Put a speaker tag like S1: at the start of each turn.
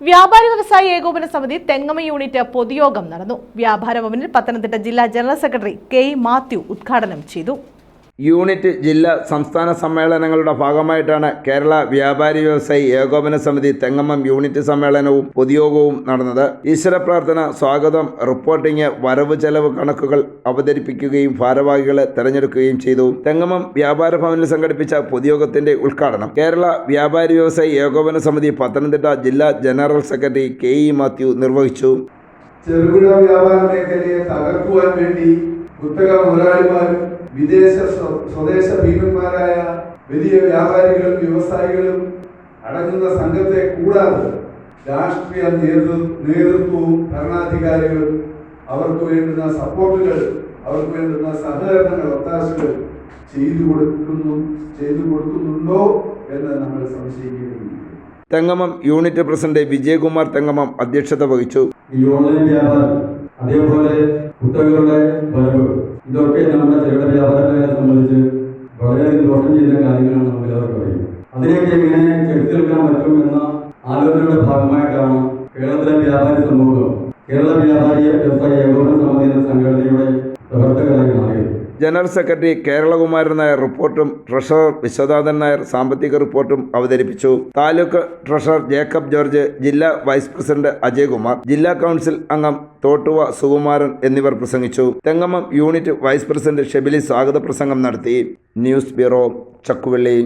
S1: വ്യാപാരി വ്യവസായ ഏകോപന സമിതി തെങ്ങമ യൂണിറ്റ് പൊതുയോഗം നടന്നു. വ്യാപാര ഭവനിൽ പത്തനംതിട്ട ജില്ലാ ജനറൽ സെക്രട്ടറി കെ മാത്യു ഉദ്ഘാടനം ചെയ്തു.
S2: യൂണിറ്റ് ജില്ലാ സംസ്ഥാന സമ്മേളനങ്ങളുടെ ഭാഗമായിട്ടാണ് കേരള വ്യാപാരി വ്യവസായി ഏകോപന സമിതി തെങ്ങമ്മം യൂണിറ്റ് സമ്മേളനവും പൊതുയോഗവും നടന്നത്. ഈശ്വര പ്രാർത്ഥന സ്വാഗതം റിപ്പോർട്ടിംഗ് വരവ് ചെലവ് കണക്കുകൾ അവതരിപ്പിക്കുകയും ഭാരവാഹികളെ തെരഞ്ഞെടുക്കുകയും ചെയ്തു. തെങ്ങമ്മം വ്യാപാര ഭവനിൽ സംഘടിപ്പിച്ച പൊതുയോഗത്തിന്റെ ഉദ്ഘാടനം കേരള വ്യാപാരി വ്യവസായി ഏകോപന സമിതി പത്തനംതിട്ട ജില്ലാ general secretary K E Mathew നിർവഹിച്ചു.
S3: ചെറുകിട വ്യാപാര മേഖലയെ തകർക്കുവാൻ വേണ്ടി കുത്തക മുതലാളിമാരും വിദേശ സ്വദേശ ഭീമന്മാരായ വലിയ വ്യാപാരികളും വ്യവസായികളും അടങ്ങുന്ന സംഘത്തെ കൂടാതെ രാഷ്ട്രീയ നേതൃ നേതൃത്വവും ഭരണാധികാരികളും അവർക്ക് വേണ്ടുന്ന സപ്പോർട്ടുകൾ അവർക്ക് വേണ്ടുന്ന സഹകരണങ്ങൾ ഒത്താശകൾ ചെയ്തു കൊടുക്കുന്നു ചെയ്തു കൊടുക്കുന്നുണ്ടോ എന്ന് നമ്മൾ സംശയിക്കുന്നു
S2: തെങ്ങമം യൂണിറ്റ് പ്രസിഡന്റ് വിജയകുമാർ തെങ്ങമം അധ്യക്ഷത വഹിച്ചു.
S4: ഈ ഓൺലൈൻ വ്യാപാരം അതേപോലെ കുട്ടികളുടെ വരവ് ഇതൊക്കെ നമ്മുടെ ചെറുകിട വ്യാപാരങ്ങളെ സംബന്ധിച്ച് വളരെയധികം ദോഷം ചെയ്യുന്ന കാര്യങ്ങളാണ് നമുക്ക് എല്ലാവർക്കും അറിയാം അതിനെയൊക്കെ എങ്ങനെ നിൽക്കാൻ പറ്റും എന്ന ആലോചനയുടെ ഭാഗമായിട്ടാണ് കേരളത്തിലെ വ്യാപാരി സമൂഹം കേരള വ്യാപാരി വ്യവസായ ഏകോപന സമിതി എന്ന മാറിയത്
S2: ജനറൽ സെക്രട്ടറി കേരളകുമാരൻ നായർ റിപ്പോർട്ടും ട്രഷറർ വിശ്വനാഥൻ നായർ സാമ്പത്തിക റിപ്പോർട്ടും അവതരിപ്പിച്ചു. താലൂക്ക് ട്രഷറർ ജേക്കബ് ജോർജ് ജില്ലാ വൈസ് പ്രസിഡന്റ് അജയ്കുമാർ ജില്ലാ കൗൺസിൽ അംഗം തോട്ടുവ സുകുമാരൻ എന്നിവർ പ്രസംഗിച്ചു. Thengamam unit vice president Shebili സ്വാഗത പ്രസംഗം നടത്തി. News bureau Chakkuvally.